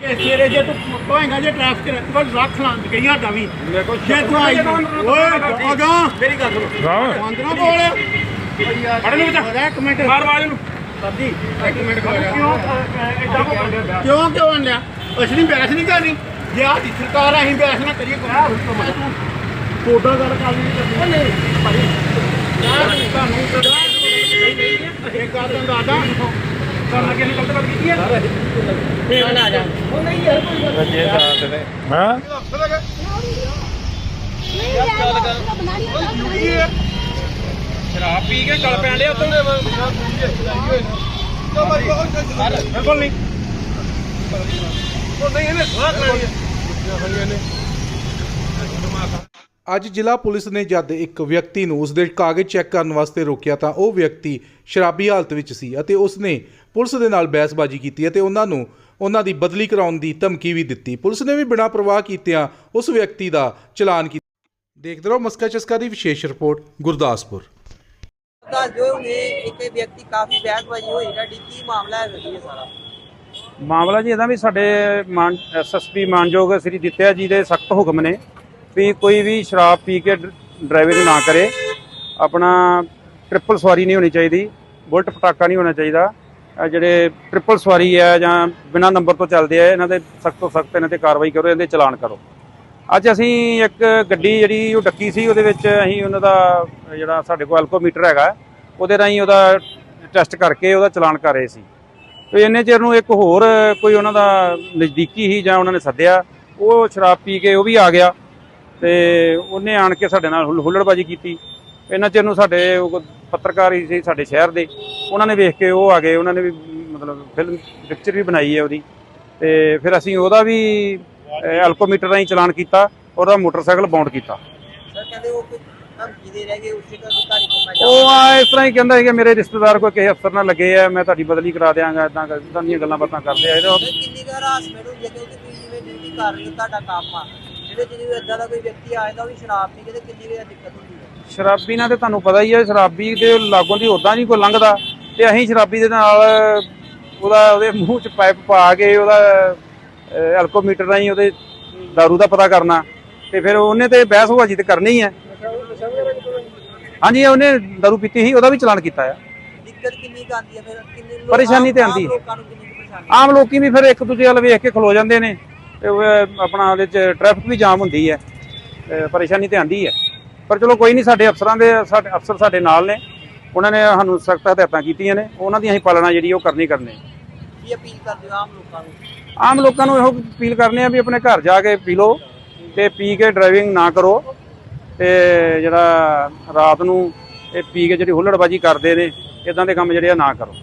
ਸਵੇਰੇ ਜੇ ਤੂੰ ਕਹੇਗਾ ਜੇ ਟ੍ਰੈਫਿਕ ਰੱਖ ਕੋਲ ਰੱਖ ਲਾਂ ਗਈ ਸਾਡਾ ਵੀ। ਜੇ ਤੂੰ ਆਈ ਓਏ ਜਾ ਮੇਰੀ ਗੱਲ ਸੁਣੋ। ਰਾਮ ਬੰਦ ਨਾ ਬੋਲ ਫੜ ਲਓ ਬੱਚਾ ਇੱਕ ਮਿੰਟ। ਮਾਰ ਆਵਾਜ਼ ਨੂੰ ਸਰਦੀ ਇੱਕ ਮਿੰਟ ਕਿਉਂ ਕਿਉਂ ਕਿਉਂ ਆਂਦਿਆ? ਅਸੀਂ ਨਹੀਂ ਬਹਿਸ ਨਹੀਂ ਕਰਨੀ। ਜੇ ਆ ਦੀ ਸਰਕਾਰ ਅਸੀਂ ਬਹਿਸ ਨਾ ਕਰੀਏ ਕੋਈ ਫੋਟੋ ਗੱਲ ਕਰ ਲਈ ਕਰਨੀ ਨਹੀਂ। ਭਾਈ ਯਾਰ ਤੁਹਾਨੂੰ ਕਦਾ ਇਹ ਗੱਲ ਦਾ ਦਾਦਾ ਕਰਨ ਲੱਗੇ ਹਾਂ ਸ਼ਰਾਬ ਪੀ ਕੇ ਗਲ ਪੈਣ ਲਿਆ ਉਦੋਂ ਬਿਲਕੁਲ ਨਹੀਂ ਉਹ ਨਹੀਂ, ਇਹਨੇ ਥੋੜਾ ਕਰਾਣੀ ਅੱਜ ਜ਼ਿਲ੍ਹਾ ਪੁਲਿਸ ਨੇ ਜਦ ਇੱਕ ਵਿਅਕਤੀ ਨੂੰ ਉਸਦੇ ਕਾਗਜ਼ ਚੈੱਕ ਕਰਨ ਵਾਸਤੇ ਰੋਕਿਆ ਤਾਂ ਉਹ ਵਿਅਕਤੀ ਸ਼ਰਾਬੀ ਹਾਲਤ ਵਿੱਚ ਸੀ ਅਤੇ ਉਸਨੇ ਪੁਲਿਸ ਦੇ ਨਾਲ ਬਹਿਸਬਾਜ਼ੀ ਕੀਤੀ ਅਤੇ ਉਹਨਾਂ ਨੂੰ ਉਹਨਾਂ ਦੀ ਬਦਲੀ ਕਰਾਉਣ ਦੀ ਧਮਕੀ ਵੀ ਦਿੱਤੀ। ਪੁਲਿਸ ਨੇ ਵੀ ਬਿਨਾਂ ਪ੍ਰਵਾਹ ਕੀਤਿਆਂ ਉਸ ਵਿਅਕਤੀ ਦਾ ਚਲਾਨ ਕੀਤਾ। ਦੇਖਦੇ ਰਹੋ ਮਸਕਾ ਚਸਕਾ ਦੀ ਵਿਸ਼ੇਸ਼ ਰਿਪੋਰਟ ਗੁਰਦਾਸਪੁਰ। ਦੱਸ ਦਿਓ ਹੁਣੇ ਇੱਕ ਵਿਅਕਤੀ ਕਾਫੀ ਬਹਿਸਬਾਜ਼ੀ ਹੋਈ ਤੁਹਾਡੀ ਕੀ ਮਾਮਲਾ ਹੈ ਜੀ ਸਾਰਾ? ਮਾਮਲਾ ਜੀ ਇਹਦਾ ਵੀ ਸਾਡੇ ਐਸਐਸਪੀ ਮਾਨਯੋਗ ਸ੍ਰੀ ਦਿੱਤਿਆ ਜੀ ਦੇ ਸਖਤ ਹੁਕਮ ਨੇ। ਵੀ ਕੋਈ ਵੀ ਸ਼ਰਾਬ ਪੀ ਕੇ ਡਰਾਈਵਿੰਗ ਨਾ ਕਰੇ। ਆਪਣਾ ਟ੍ਰਿਪਲ ਸਵਾਰੀ ਨਹੀਂ ਹੋਣੀ ਚਾਹੀਦੀ। ਬੁਲਟ ਪਟਾਕਾ ਨਹੀਂ ਹੋਣਾ ਚਾਹੀਦਾ। ਜਿਹੜੇ ਟ੍ਰਿਪਲ ਸਵਾਰੀ ਹੈ ਜਾਂ ਬਿਨਾਂ ਨੰਬਰ ਤੋਂ ਚੱਲਦੇ ਆ, ਇਹਨਾਂ ਦੇ ਸਖਤ ਤੋਂ ਸਖਤ ਇਹਨਾਂ ਤੇ ਕਾਰਵਾਈ ਕਰੋ ਇਹਦੇ ਚਲਾਨ ਕਰੋ। ਅੱਜ ਅਸੀਂ ਇੱਕ ਗੱਡੀ ਜਿਹੜੀ ਉਹ ਡੱਕੀ ਸੀ, ਉਹਦੇ ਵਿੱਚ ਅਸੀਂ ਉਹਨਾਂ ਦਾ ਜਿਹੜਾ ਸਾਡੇ ਕੋਲ ਐਲਕੋਮੀਟਰ ਹੈਗਾ, ਉਹਦੇ ਰਾਹੀਂ ਉਹਦਾ ਟੈਸਟ ਕਰਕੇ ਉਹਦਾ ਚਲਾਨ ਕਰ ਰਹੇ ਸੀ। ਤੇ ਇੰਨੇ ਚਿਰ ਨੂੰ ਇੱਕ ਹੋਰ ਕੋਈ ਉਹਨਾਂ ਦਾ ਨਜ਼ਦੀਕੀ ਹੀ ਜਾਂ ਉਹਨਾਂ ਨੇ ਸੱਦਿਆ, ਉਹ ਸ਼ਰਾਬ ਪੀ ਕੇ ਉਹ ਵੀ ਆ ਗਿਆ। ਤੇ ਉਹਨੇ ਆਣ ਕੇ ਸਾਡੇ ਨਾਲ ਹੁੱਲ- ਹੁੱਲੜਬਾਜੀ ਕੀਤੀ। ਇੰਨਾ ਚਿਰ ਨੂੰ ਸਾਡੇ ਉਹ ਪੱਤਰਕਾਰ ਹੀ ਸੀ ਸਾਡੇ ਸ਼ਹਿਰ ਦੇ। ਉਹਨਾਂ ਨੇ ਵੇਖ ਕੇ ਉਹ ਆ ਗਏ ਉਹਨਾਂ ਨੇ ਵੀ ਮਤਲਬ ਫਿਲਮ ਪਿਕਚਰ ਵੀ ਬਣਾਈ ਹੈ ਉਹਦੀ। ਤੇ ਫਿਰ ਅਸੀਂ ਉਹਦਾ ਵੀ ਐਲਕੋਮੀਟਰ ਰਾਹੀਂ ਚਲਾਨ ਕੀਤਾ ਉਹਦਾ ਮੋਟਰਸਾਈਕਲ ਬਾਉਂਡ ਕੀਤਾ। ਸਰ ਕਹਿੰਦੇ ਉਹ ਕੋਈ ਧਮਕੀ ਦੇ ਰਹਿ ਗਏ ਉਸੇ ਦਾ ਅਧਿਕਾਰੀ ਕੋਲ ਮੈਂ ਉਹ ਆ ਇਸ ਤਰ੍ਹਾਂ ਹੀ ਕਹਿੰਦਾ ਹੈ ਕਿ ਮੇਰੇ ਰਿਸ਼ਤੇਦਾਰ ਕੋਈ ਕਿਸੇ ਅਫਸਰ ਨਾਲ ਲੱਗੇ ਆ ਮੈਂ ਤੁਹਾਡੀ ਬਦਲੀ ਕਰਾ ਦਿਆਂਗਾ ਇਦਾਂ ਦੀਆਂ ਗੱਲਾਂ ਬਾਤਾਂ ਕਰਦੇ ਆ। ਇਹਦੇ ਸਰ ਕਿੰਨੀ ਕੁ ਹਰਾਸਮੈਂਟ ਹੁੰਦੀ ਹੈ ਕਿਉਂਕਿ ਤੁਸੀਂ ਜਿਵੇਂ ਡਿਊਟੀ ਕਰ ਰਹੇ ਹੋ ਤੁਹਾਡਾ ਕੰਮ ਆ। ਜਿਹੜੇ ਜਿਹਨੂੰ ਇਦਾਂ ਦਾ ਕੋਈ ਵਿਅਕਤੀ ਆ ਜਾਂਦਾ ਉਹ ਵੀ ਸ਼ਰਾਬ ਪੀ ਕੇ ਤੇ ਕਿੰਨੀ ਕੁ ਦਿੱਕਤ ਹੁੰਦੀ ਹੈ ਸ਼ਰਾਬੀ ਨਾਲ ਤੇ ਤੁਹਾਨੂੰ ਪਤਾ ਹੀ ਹੈ ਸ਼ਰਾਬੀ ਦੇ ਲਾਗੋਂ ਦੀ ਉਦਾਂ ਨਹੀਂ ਕੋਈ ਲੰਘਦਾ ਤੇ ਅਸੀਂ ਸ਼ਰਾਬੀ ਦੇ ਨਾਲ ਉਹਦਾ ਉਹਦੇ ਮੂੰਹ 'ਚ ਪਾਈਪ ਪਾ ਕੇ ਉਹਦਾ ਐਲਕੋਮੀਟਰ ਰਾਹੀਂ ਉਹਦੇ दारू ਦਾ ਪਤਾ ਕਰਨਾ ਤੇ ਫਿਰ ਉਹਨੇ ਤੇ ਬਹਿਸ ਹੋਵਾਜੀ ਤੇ ਕਰਨੀ ਹੀ ਹੈ ਹਾਂਜੀ ਉਹਨੇ दारू ਪੀਤੀ ਸੀ ਉਹਦਾ ਵੀ ਚਲਾਨ ਕੀਤਾ ਆ ਦਿੱਕਤ ਕਿੰਨੀ ਕੁ ਆਉਂਦੀ ਹੈ ਫਿਰ ਕਿੰਨੇ ਲੋਕ- ਪਰੇਸ਼ਾਨੀ ਤੇ ਆਮ ਆਉਂਦੀ ਹੈ। ਲੋਕਾਂ ਨੂੰ ਕਿੰਨੀ ਕੁ ਪਰੇਸ਼ਾਨੀ ਆਮ ਲੋਕੀ ਵੀ ਫਿਰ ਇੱਕ ਦੂਜੇ ਵੱਲ ਵੇਖ ਕੇ ਖਲੋ ਜਾਂਦੇ ਨੇ ਤੇ ਆਪਣਾ ਉਹਦੇ 'ਚ ਟ੍ਰੈਫਿਕ ਵੀ ਜਾਮ ਹੁੰਦੀ ਹੈ। ਪਰੇਸ਼ਾਨੀ ਤੇ ਆਂਦੀ ਹੈ। ਪਰ ਚਲੋ ਕੋਈ ਨਹੀਂ ਸਾਡੇ ਅਫਸਰਾਂ ਦੇ ਸਾਡੇ ਅਫਸਰ ਸਾਡੇ ਨਾਲ ਨੇ। ਉਹਨਾਂ ਨੇ ਸਾਨੂੰ ਸਖਤ ਹਦਾਇਤਾਂ ਕੀਤੀਆਂ ਨੇ। ਉਹਨਾਂ ਦੀ ਅਸੀਂ ਪਾਲਣਾ ਜਿਹੜੀ ਉਹ ਕਰਨੀ ਕਰਨੀ। ਕੀ ਅਪੀਲ ਕਰਦੇ ਆਮ ਲੋਕਾਂ ਨੂੰ? ਆਮ ਲੋਕਾਂ ਨੂੰ ਇਹੋ ਅਪੀਲ ਕਰਨੇ ਆ ਵੀ ਆਪਣੇ ਘਰ ਜਾ ਕੇ ਪੀ ਲਓ ਤੇ ਪੀ ਕੇ ਡਰਾਈਵਿੰਗ ਨਾ ਕਰੋ। ਤੇ ਜਿਹੜਾ ਰਾਤ ਨੂੰ ਇਹ ਪੀ ਕੇ ਜਿਹੜੀ ਹੁੱਲੜਬਾਜੀ ਕਰਦੇ ਨੇ ਇਦਾਂ ਦੇ ਕੰਮ ਜਿਹੜੇ ਆ ਨਾ ਕਰੋ।